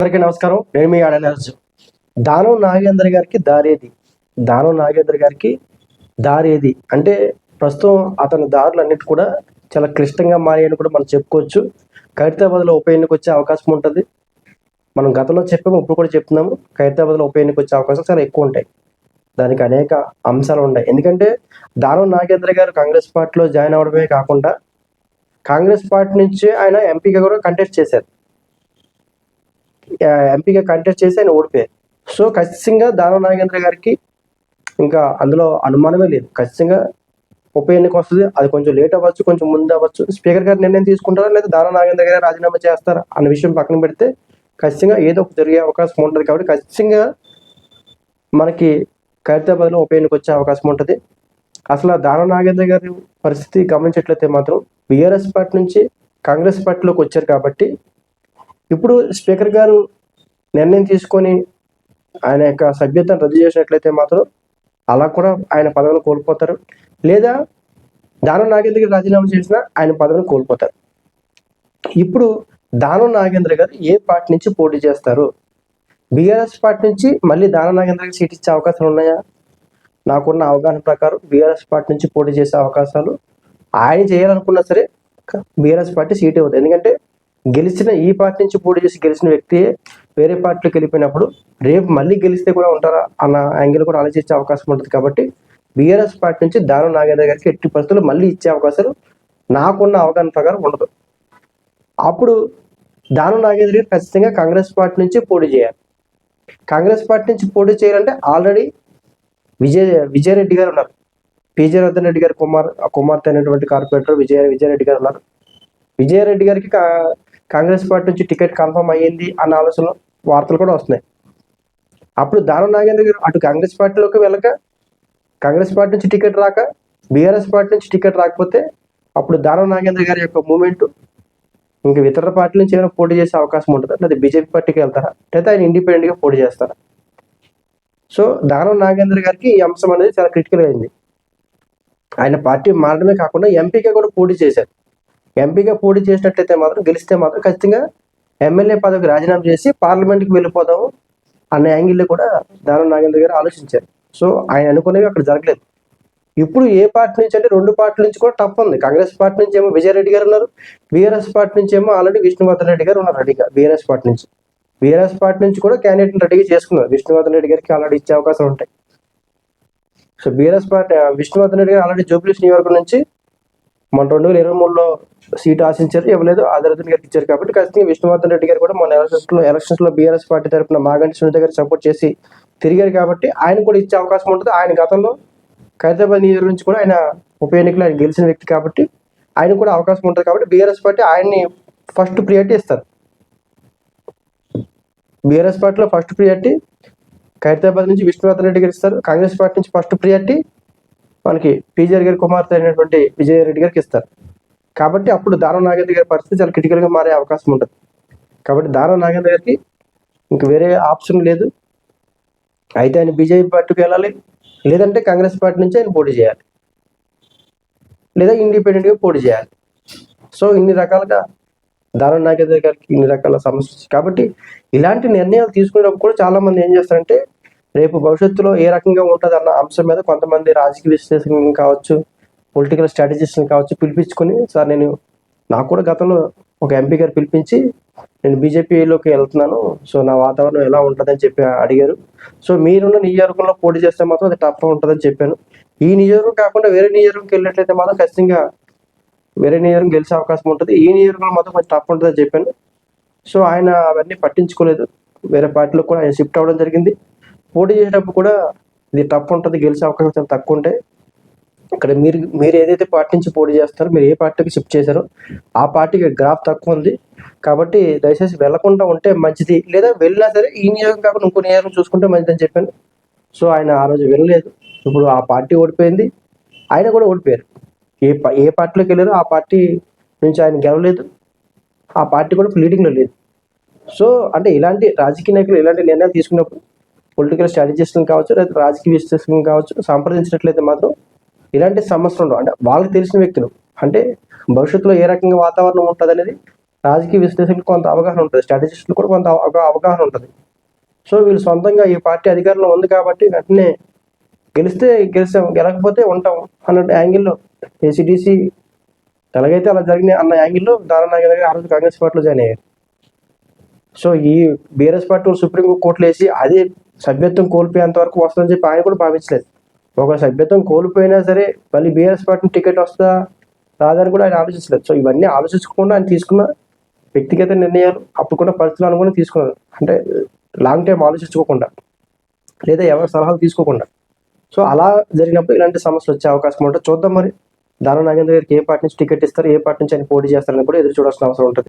అందరికీ నమస్కారం. నేను మీ ఆడనరాజు దానం నాగేంద్ర గారికి దారేది. దానం నాగేంద్ర గారికి దారేది. అంటే ప్రస్తుతం అతని దారులు అన్నిటి కూడా చాలా క్లిష్టంగా మారాయని కూడా మనం చెప్పుకోవచ్చు. ఖైరతాబాద్లో ఉప ఎన్నిక వచ్చే అవకాశం ఉంటుంది. మనం గతంలో చెప్పాము ఇప్పుడు కూడా చెప్తున్నాము. ఖైరతాబాద్లో ఉప ఎన్నిక వచ్చే అవకాశాలు చాలా ఎక్కువ ఉంటాయి. దానికి అనేక అంశాలు ఉన్నాయి. ఎందుకంటే దానం నాగేంద్ర గారు కాంగ్రెస్ పార్టీలో జాయిన్ అవడమే కాకుండా కాంగ్రెస్ పార్టీ నుంచి ఆయన ఎంపీగా కూడా కంటెస్ట్ చేశారు. ఎంపీగా కంటెస్ట్ చేసి ఆయన ఓడిపోయారు. సో ఖచ్చితంగా దానం నాగేంద్ర గారికి ఇంకా అందులో అనుమానమే లేదు. ఖచ్చితంగా ఉప ఎన్నిక వస్తుంది. అది కొంచెం లేట్ అవ్వచ్చు కొంచెం ముందు అవ్వచ్చు. స్పీకర్ గారు నిర్ణయం తీసుకుంటారా లేదా దానవ నాగేంద్ర గారు రాజీనామా చేస్తారా అన్న విషయం పక్కన పెడితే ఖచ్చితంగా ఏదో ఒక జరిగే అవకాశం ఉంటుంది కాబట్టి ఖచ్చితంగా మనకి ఖైరతాబాద్లో ఉప ఎన్నిక వచ్చే అవకాశం ఉంటుంది. అసలు ఆ దానం నాగేంద్ర గారి పరిస్థితి గమనించట్లయితే మాత్రం బీఆర్ఎస్ పార్టీ నుంచి కాంగ్రెస్ పార్టీలోకి వచ్చారు కాబట్టి ఇప్పుడు స్పీకర్ గారు నిర్ణయం తీసుకొని ఆయన యొక్క సభ్యతను రద్దు చేసినట్లయితే మాత్రం అలా కూడా ఆయన పదవిని కోల్పోతారు. లేదా దానం నాగేంద్ర గారు రాజీనామా చేసినా ఆయన పదవిని కోల్పోతారు. ఇప్పుడు దానం నాగేంద్ర గారు ఏ పార్టీ నుంచి పోటీ చేస్తారు? బీఆర్ఎస్ పార్టీ నుంచి మళ్ళీ దానం నాగేంద్ర గారికి సీట్ ఇచ్చే అవకాశాలు ఉన్నాయా? నాకున్న అవగాహన ప్రకారం బీఆర్ఎస్ పార్టీ నుంచి పోటీ చేసే అవకాశాలు ఆయన చేయాలనుకున్నా సరే బీఆర్ఎస్ పార్టీ సీట్ ఇవ్వదు ఎందుకంటే గెలిచిన ఈ పార్టీ నుంచి పోటీ చేసి గెలిచిన వ్యక్తి వేరే పార్టీలోకి వెళ్ళిపోయినప్పుడు రేపు మళ్ళీ గెలిస్తే కూడా ఉంటారా అన్న యాంగిల్ కూడా ఆలోచించే అవకాశం ఉంటుంది కాబట్టి బీఆర్ఎస్ పార్టీ నుంచి దానం నాగేంద్ర గారికి ఎట్టి పరిస్థితుల్లో మళ్ళీ ఇచ్చే అవకాశాలు నాకున్న అవగాహన ప్రకారం ఉండదు. అప్పుడు దానం నాగేంద్ర గారు ఖచ్చితంగా కాంగ్రెస్ పార్టీ నుంచి పోటీ చేయాలి. కాంగ్రెస్ పార్టీ నుంచి పోటీ చేయాలంటే ఆల్రెడీ విజయ విజయరెడ్డి గారు ఉన్నారు. విజయవర్ధన్ రెడ్డి గారి కుమార్ ఆ కుమార్తె అయినటువంటి కార్పొరేటర్ విజయ విజయరెడ్డి గారు ఉన్నారు. విజయరెడ్డి గారికి కా- కాంగ్రెస్ పార్టీ నుంచి టికెట్ కన్ఫర్మ్ అయ్యింది అన్న ఆలోచన వార్తలు కూడా వస్తున్నాయి. అప్పుడు దానం నాగేంద్ర గారు అటు కాంగ్రెస్ పార్టీలోకి వెళ్ళక కాంగ్రెస్ పార్టీ నుంచి టికెట్ రాక బీఆర్ఎస్ పార్టీ నుంచి టికెట్ రాకపోతే అప్పుడు దానం నాగేంద్ర గారి యొక్క మూమెంట్ ఇంకా ఇతర పార్టీ నుంచి ఏమైనా పోటీ చేసే అవకాశం ఉంటుందా? లేదా బీజేపీ పార్టీకి వెళ్తారా? లేదా ఆయన ఇండిపెండెంట్గా పోటీ చేస్తారా? సో దానం నాగేంద్ర గారికి ఈ అంశం అనేది చాలా క్రిటికల్ అయింది. ఆయన పార్టీ మారడమే కాకుండా ఎంపీగా కూడా పోటీ చేశారు. ఎంపీగా పోటీ చేసినట్లయితే మాత్రం గెలిస్తే మాత్రం ఖచ్చితంగా ఎమ్మెల్యే పదవికి రాజీనామా చేసి పార్లమెంట్కి వెళ్ళిపోదాము అన్న యాంగిల్లో కూడా దానం నాగేంద్ర గారు ఆలోచించారు. సో ఆయన అనుకునేవి అక్కడ జరగలేదు. ఇప్పుడు ఏ పార్టీ నుంచి అంటే రెండు పార్టీల నుంచి కూడా టఫ్ ఉంది. కాంగ్రెస్ పార్టీ నుంచి ఏమో విజయారెడ్డి గారు ఉన్నారు. బీఆర్ఎస్ పార్టీ నుంచి ఏమో ఆల్రెడీ విష్ణువర్ధన్ రెడ్డి గారు ఉన్నారు రెడీగా బీఆర్ఎస్ పార్టీ నుంచి. బీఆర్ఎస్ పార్టీ నుంచి కూడా క్యాండిడేట్ రెడీగా చేసుకున్నారు. విష్ణువర్ధన్ రెడ్డి గారికి ఆల్రెడీ ఇచ్చే అవకాశం ఉంటాయి. So BRS party Vishnuvardhan Reddy గారు ఆల్రెడీ జూబ్లీస్ నియోజకవర్గం నుంచి మన రెండు వేల ఇరవై మూడులో సీటు ఆశించారు ఇవ్వలేదు. ఆదరథన్ గారికి ఇచ్చారు కాబట్టి ఖచ్చితంగా విష్ణువర్ధన్ రెడ్డి గారు కూడా మన ఎలక్షన్స్లో ఎలక్షన్స్లో బీఆర్ఎస్ పార్టీ తరఫున మాగంటి సునీత గారు సపోర్ట్ చేసి తిరిగారు కాబట్టి ఆయన కూడా ఇచ్చే అవకాశం ఉంటుంది. ఆయన గతంలో ఖైరతాబాద్ నియోజకవర్గం నుంచి కూడా ఆయన ఉప ఎన్నికలు ఆయన గెలిచిన వ్యక్తి కాబట్టి ఆయన కూడా అవకాశం ఉంటుంది కాబట్టి బీఆర్ఎస్ పార్టీ ఆయన్ని ఫస్ట్ ప్రియారిటీ ఇస్తారు. బీఆర్ఎస్ పార్టీలో ఫస్ట్ ప్రియారిటీ ఖైరతాబాద్ నుంచి విష్ణువర్ధన్ రెడ్డి గారు ఇస్తారు. కాంగ్రెస్ పార్టీ నుంచి ఫస్ట్ ప్రియారిటీ మనకి పీజర్ గారి కుమార్తె అయినటువంటి విజయారెడ్డి గారికి ఇస్తారు. కాబట్టి అప్పుడు దానం నాగేంద్ర గారి పరిస్థితి చాలా క్రిటికల్గా మారే అవకాశం ఉంటుంది. కాబట్టి దానం నాగేంద్ర గారికి ఇంక వేరే ఆప్షన్ లేదు. అయితే ఆయన బీజేపీ పార్టీకి వెళ్ళాలి. లేదంటే కాంగ్రెస్ పార్టీ నుంచి ఆయన పోటీ చేయాలి. లేదా ఇండిపెండెంట్గా పోటీ చేయాలి. సో ఇన్ని రకాలుగా దానం నాగేంద్ర గారికి ఇన్ని రకాల సమస్యలు కాబట్టి ఇలాంటి నిర్ణయాలు తీసుకునేటప్పుడు కూడా చాలామంది ఏం చేస్తారంటే రేపు భవిష్యత్తులో ఏ రకంగా ఉంటుంది అన్న అంశం మీద కొంతమంది రాజకీయ విశ్లేషకులు కావచ్చు పొలిటికల్ స్ట్రాటజిస్ట్ని కావచ్చు పిలిపించుకొని సార్ నేను నాకు కూడా గతంలో ఒక ఎంపీ గారు పిలిపించి నేను బీజేపీలోకి వెళ్తున్నాను. సో నా వాతావరణం ఎలా ఉంటుందని చెప్పి అడిగారు. సో మీరున్న నియోజకవర్గంలో పోటీ చేస్తే మాత్రం అది టఫ్ ఉంటుందని చెప్పాను. ఈ నియోజకవర్గం కాకుండా వేరే నియోజకవర్గంకి వెళ్ళినట్లయితే మాత్రం ఖచ్చితంగా వేరే నియోజకవర్గం గెలిచే అవకాశం ఉంటుంది. ఈ నియోజకవర్గంలో మాత్రం కొంచెం టఫ్ ఉంటుందని చెప్పాను. సో ఆయన అవన్నీ పట్టించుకోలేదు. వేరే పార్టీలో కూడా ఆయన షిఫ్ట్ అవ్వడం జరిగింది. పోటీ చేసేటప్పుడు కూడా ఇది టఫ్ ఉంటుంది గెలిచే అవకాశం చాలా తక్కువ ఉంటాయి ఇక్కడ మీరు మీరు ఏదైతే పార్టీ నుంచి పోటీ చేస్తారో మీరు ఏ పార్టీకి షిఫ్ట్ చేశారో ఆ పార్టీకి గ్రాఫ్ తక్కువ ఉంది. కాబట్టి దయచేసి వెళ్ళకుండా ఉంటే మంచిది. లేదా వెళ్ళినా సరే ఈ నియోజకం కాకుండా ఇంకో నియోజకం చూసుకుంటే మంచిదని చెప్పాను. సో ఆయన ఆ రోజు వెళ్ళలేదు ఇప్పుడు ఆ పార్టీ ఓడిపోయింది. ఆయన కూడా ఓడిపోయారు. ఏ ఏ పార్టీలోకి వెళ్ళారో ఆ పార్టీ నుంచి ఆయన గెలవలేదు. ఆ పార్టీ కూడా లీడింగ్లో లేదు. సో అంటే ఇలాంటి రాజకీయ నాయకులు ఇలాంటి నిర్ణయాలు తీసుకున్నప్పుడు పొలిటికల్ స్ట్రాటజిస్టులు కావచ్చు లేదా రాజకీయ విశ్లేషకులు కావచ్చు సంప్రదించినట్లయితే మాత్రం ఇలాంటి సమస్యలు ఉండవు. అంటే వాళ్ళకి తెలిసిన వ్యక్తులు. అంటే భవిష్యత్తులో ఏ రకంగా వాతావరణం ఉంటుంది అనేది రాజకీయ విశ్లేషకులు కొంత అవగాహన ఉంటుంది. స్ట్రాటజిస్టులు కూడా కొంత అవగాహన ఉంటుంది. సో వీళ్ళు సొంతంగా ఈ పార్టీ అధికారంలో ఉంది కాబట్టి వెంటనే గెలిస్తే గెలిచాం గెలకపోతే ఉంటాం అన్న యాంగిల్లో ఏసీడీసీ ఎలాగైతే అలా జరిగినాయి అన్న యాంగిల్లో దారుణ నాగేంద్ర గారు ఆ రోజు కాంగ్రెస్ పార్టీలో జాయిన్ అయ్యారు. సో ఈ బీఆర్ఎస్ పార్టీ సుప్రీం కోర్టులో వేసి అదే సభ్యత్వం కోల్పోయేంత వరకు వస్తుందని చెప్పి ఆయన కూడా భావించలేదు. ఒక సభ్యత్వం కోల్పోయినా సరే మళ్ళీ బీఆర్ఎస్ పార్టీ టికెట్ వస్తుందా రాదని కూడా ఆయన ఆలోచించలేదు. సో ఇవన్నీ ఆలోచించకుండా ఆయన తీసుకున్న వ్యక్తిగత నిర్ణయాలు అప్పుడు కూడా పరిస్థితులు అనుకుని తీసుకున్నారు. అంటే లాంగ్ టైం ఆలోచించుకోకుండా లేదా ఎవరి సలహాలు తీసుకోకుండా. సో అలా జరిగినప్పుడు ఇలాంటి సమస్యలు వచ్చే అవకాశం ఉంటుంది చూద్దాం మరి. దాన నాగేంద్ర గారికి ఏ పార్టీ నుంచి టికెట్ ఇస్తారు ఏ పార్టీ నుంచి ఆయన పోటీ చేస్తారని కూడా ఎదురు చూడాల్సిన అవసరం ఉంటుంది.